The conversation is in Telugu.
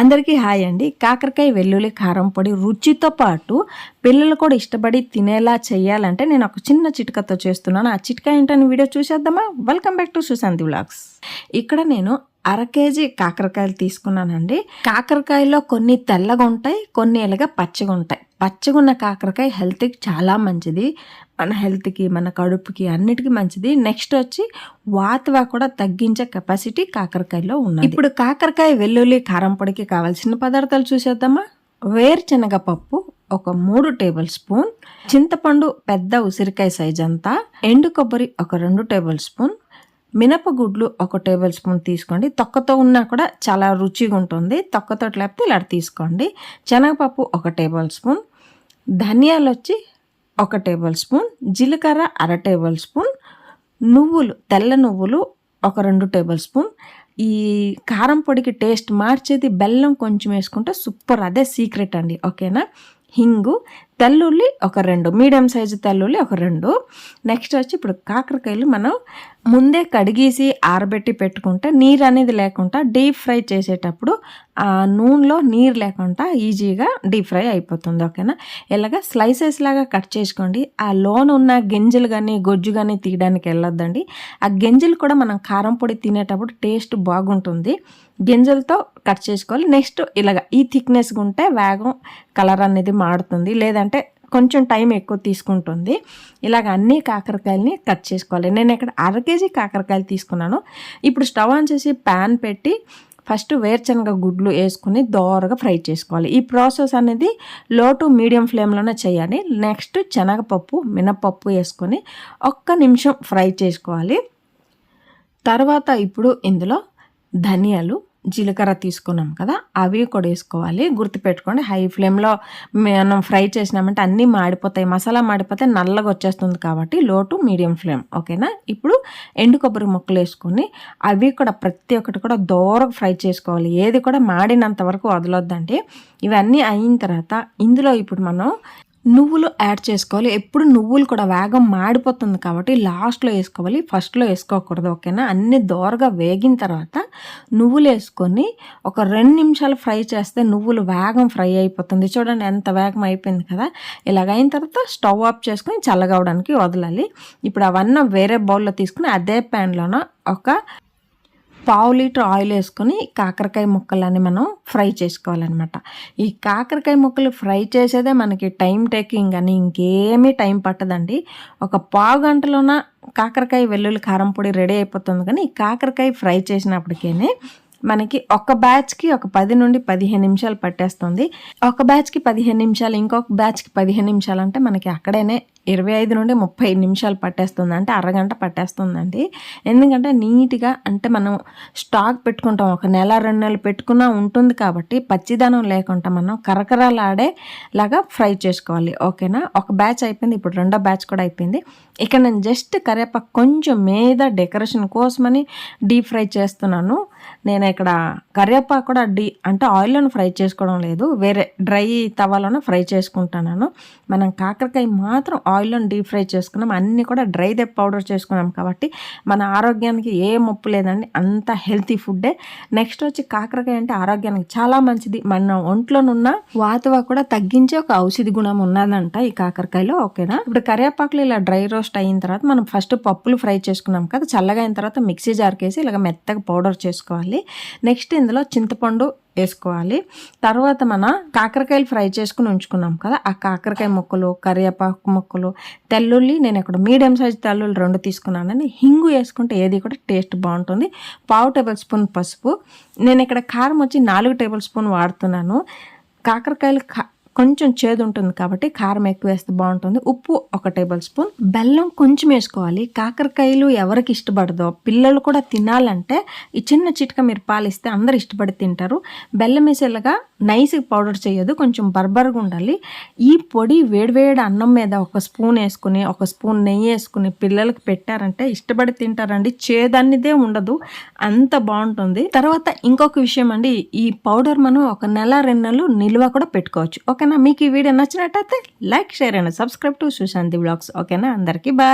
అందరికీ హాయ్ అండి. కాకరకాయ వెల్లుల్లి కారం పొడి రుచితో పాటు పిల్లలు కూడా ఇష్టపడి తినేలా చేయాలంటే నేను ఒక చిన్న చిట్కతో చేస్తున్నాను. ఆ చిట్కా ఏంటని వీడియో చూసేద్దామా? Welcome back to Sushanti vlogs ఇక్కడ నేను అర కేజీ కాకరకాయలు తీసుకున్నానండి. కాకరకాయలో కొన్ని తెల్లగా ఉంటాయి కొన్ని ఇలాగా పచ్చగా ఉంటాయి పచ్చగున్న కాకరకాయ హెల్త్కి చాలా మంచిది. మన హెల్త్కి మన కడుపుకి అన్నిటికీ మంచిది. నెక్స్ట్ వచ్చి వాతవా కూడా తగ్గించే కెపాసిటీ కాకరకాయలో ఉన్నది. ఇప్పుడు కాకరకాయ వెల్లుల్లి కారం పొడికి కావాల్సిన పదార్థాలు చూసేద్దామా? వేరుశనగ పప్పు ఒక మూడు టేబుల్ స్పూన్. చింతపండు పెద్ద ఉసిరికాయ సైజ్ అంతా. ఎండు కొబ్బరి ఒక రెండు టేబుల్ స్పూన్. మినపగుడ్లు ఒక టేబుల్ స్పూన్ తీసుకోండి. తొక్కతో ఉన్నా కూడా చాలా రుచిగా ఉంటుంది తొక్కతో లేకపోతే ఇలా తీసుకోండి. శనగపప్పు ఒక టేబుల్ స్పూన్. ధనియాలు వచ్చి ఒక టేబుల్ స్పూన్. జీలకర్ర అర టేబుల్ స్పూన్. నువ్వులు తెల్ల నువ్వులు ఒక రెండు టేబుల్ స్పూన్. ఈ కారం పొడికి టేస్ట్ మార్చేది బెల్లం కొంచెం వేసుకుంటే సూపర్ అదే సీక్రెట్ అండి. ఓకేనా? హింగు తెల్లుల్లి ఒక రెండు. మీడియం సైజు తెల్లుల్లి ఒక రెండు. నెక్స్ట్ వచ్చి ఇప్పుడు కాకరకాయలు మనం ముందే కడిగేసి ఆరబెట్టి పెట్టుకుంటే నీరు అనేది లేకుండా డీప్ ఫ్రై చేసేటప్పుడు ఆ నూనెలో నీరు లేకుండా ఈజీగా డీప్ ఫ్రై అయిపోతుంది ఓకేనా? ఇలాగ స్లైసెస్ లాగా కట్ చేసుకోండి. ఆ లోన్ ఉన్న గింజలు కానీ గొజ్జు కానీ తీయడానికి వెళ్ళొద్దండి. ఆ గింజలు కూడా మనం కారం పొడి తినేటప్పుడు టేస్ట్ బాగుంటుంది. గింజలతో కట్ చేసుకోవాలి. నెక్స్ట్ ఇలాగ ఈ థిక్నెస్గా ఉంటే వేగం కలర్ అనేది మాడుతుంది లేదంటే కొంచెం టైం ఎక్కువ తీసుకుంటుంది. ఇలాగ అన్ని కాకరకాయలని కట్ చేసుకోవాలి. నేను ఇక్కడ అర కేజీ కాకరకాయలు తీసుకున్నాను. ఇప్పుడు స్టవ్ ఆన్ చేసి ప్యాన్ పెట్టి ఫస్ట్ వేరుశనగ గుడ్లు వేసుకుని దోరగా ఫ్రై చేసుకోవాలి. ఈ ప్రాసెస్ అనేది లో టు మీడియం ఫ్లేమ్లోనే చేయాలి. నెక్స్ట్ శనగపప్పు మినపప్పు వేసుకొని ఒక్క నిమిషం ఫ్రై చేసుకోవాలి. తర్వాత ఇప్పుడు ఇందులో ధనియాలు జీలకర్ర తీసుకున్నాం కదా అవి కూడా వేసుకోవాలి. గుర్తుపెట్టుకోండి హై ఫ్లేమ్లో మనం ఫ్రై చేసినామంటే అన్నీ మాడిపోతాయి. మసాలా మాడిపోతే నల్లగా వచ్చేస్తుంది కాబట్టి లో టు మీడియం ఫ్లేమ్ ఓకేనా? ఇప్పుడు ఎండు కొబ్బరి ముక్కలు వేసుకొని అవి కూడా ప్రతి ఒక్కటి కూడా దూరం ఫ్రై చేసుకోవాలి. ఏది కూడా మాడినంత వరకు వదలొద్దండి. ఇవన్నీ అయిన తర్వాత ఇందులో ఇప్పుడు మనం నువ్వులు యాడ్ చేసుకోవాలి. ఎప్పుడు నువ్వులు కూడా వేగం మాడిపోతుంది కాబట్టి లాస్ట్లో వేసుకోవాలి. ఫస్ట్లో వేసుకోకూడదు ఓకేనా? అన్ని దోరగా వేగిన తర్వాత నువ్వులు వేసుకొని ఒక రెండు నిమిషాలు ఫ్రై చేస్తే నువ్వులు వేగం ఫ్రై అయిపోతుంది. చూడండి ఎంత వేగం అయిపోయింది కదా? ఇలాగ అయిన తర్వాత స్టవ్ ఆఫ్ చేసుకొని చల్లగవడానికి వదలాలి. ఇప్పుడు అవన్నీ వేరే బౌల్లో తీసుకుని అదే ప్యాన్లోన ఒక పావు లీటర్ ఆయిల్ వేసుకొని కాకరకాయ ముక్కలని మనం ఫ్రై చేసుకోవాలన్నమాట. ఈ కాకరకాయ ముక్కలు ఫ్రై చేసేదే మనకి టైం టేకింగ్ అని ఇంకేమీ టైం పట్టదండి. ఒక పావు గంటలోన కాకరకాయ వెల్లుల్లి కారం పొడి రెడీ అయిపోతుంది కానీ ఈ కాకరకాయ ఫ్రై చేసినప్పటికేనే మనకి ఒక బ్యాచ్కి ఒక పది నుండి పదిహేను నిమిషాలు పట్టేస్తుంది. ఒక బ్యాచ్కి పదిహేను నిమిషాలు ఇంకొక బ్యాచ్కి పదిహేను నిమిషాలు అంటే మనకి అక్కడేనే ఇరవై ఐదు నుండి ముప్పై నిమిషాలు పట్టేస్తుంది అంటే అరగంట పట్టేస్తుందండి. ఎందుకంటే నీట్గా అంటే మనం స్టాక్ పెట్టుకుంటాం. ఒక నెల రెండు నెలలు పెట్టుకున్నా ఉంటుంది కాబట్టి పచ్చిదనం లేకుండా మనం కరకరలాడే లాగా ఫ్రై చేసుకోవాలి. ఓకేనా? ఒక బ్యాచ్ అయిపోయింది. ఇప్పుడు రెండో బ్యాచ్ కూడా అయిపోయింది. ఇక్కడ నేను జస్ట్ కరేపాకు కొంచెం మీద డెకరేషన్ కోసమని డీప్ ఫ్రై చేస్తున్నాను. నేను ఇక్కడ కరివేపాకు కూడా డీ అంటే ఆయిల్లోనే ఫ్రై చేసుకోవడం లేదు. వేరే డ్రై తవాలోనే ఫ్రై చేసుకుంటున్నాను. మనం కాకరకాయ మాత్రం ఆయిల్లో డీప్ ఫ్రై చేసుకున్నాం. అన్నీ కూడా డ్రై దెప్ పౌడర్ చేసుకున్నాం కాబట్టి మన ఆరోగ్యానికి ఏ ముప్పు లేదండి. అంత హెల్తీ ఫుడ్డే. నెక్స్ట్ వచ్చి కాకరకాయ అంటే ఆరోగ్యానికి చాలా మంచిది. మన ఒంట్లోనున్న వాతవ కూడా తగ్గించే ఒక ఔషధి గుణం ఉన్నదంట ఈ కాకరకాయలో ఓకేనా? ఇప్పుడు కరివేపాకులు ఇలా డ్రై రోస్ట్ అయిన తర్వాత మనం ఫస్ట్ పప్పులు ఫ్రై చేసుకున్నాం కదా చల్లగా అయిన తర్వాత మిక్సీ జార్కేసి ఇలాగ మెత్తగా పౌడర్ చేసుకోవాలి. నెక్స్ట్ ఇందులో చింతపండు వేసుకోవాలి. తర్వాత మన కాకరకాయలు ఫ్రై చేసుకుని ఉంచుకున్నాం కదా ఆ కాకరకాయ ముక్కలు కరివేపాకు ముక్కలు తెల్లుల్లి నేను ఇక్కడ మీడియం సైజ్ తెల్లుల్లి రెండు తీసుకున్నానని హింగు వేసుకుంటే ఏది కూడా టేస్ట్ బాగుంటుంది. పావు టేబుల్ స్పూన్ పసుపు. నేను ఇక్కడ కారం వచ్చి నాలుగు టేబుల్ స్పూన్ వాడుతున్నాను. కాకరకాయలు కొంచెం చేదు ఉంటుంది కాబట్టి కారం ఎక్కువ వేస్తే బాగుంటుంది. ఉప్పు ఒక టేబుల్ స్పూన్. బెల్లం కొంచెం వేసుకోవాలి. కాకరకాయలు ఎవరికి ఇష్టపడదో పిల్లలు కూడా తినాలంటే ఈ చిన్న చిట్క మీరు పాలిస్తే అందరు ఇష్టపడి తింటారు. బెల్లం వేసేలాగా నైస్ పౌడర్ చేయదు కొంచెం బర్బర్గా ఉండాలి. ఈ పొడి వేడివేడి అన్నం మీద ఒక స్పూన్ వేసుకుని ఒక స్పూన్ నెయ్యి వేసుకుని పిల్లలకి పెట్టారంటే ఇష్టపడి తింటారండి. చేదన్నిదే ఉండదు అంత బాగుంటుంది. తర్వాత ఇంకొక విషయం అండి ఈ పౌడర్ మనం ఒక నెల రెండు నెలలు నిల్వ కూడా పెట్టుకోవచ్చు. ఓకేనా? మీకు ఈ వీడియో నచ్చినట్టయితే like share and subscribe to Sushanti blogs. ఓకేనా? అందరికీ బాయ్.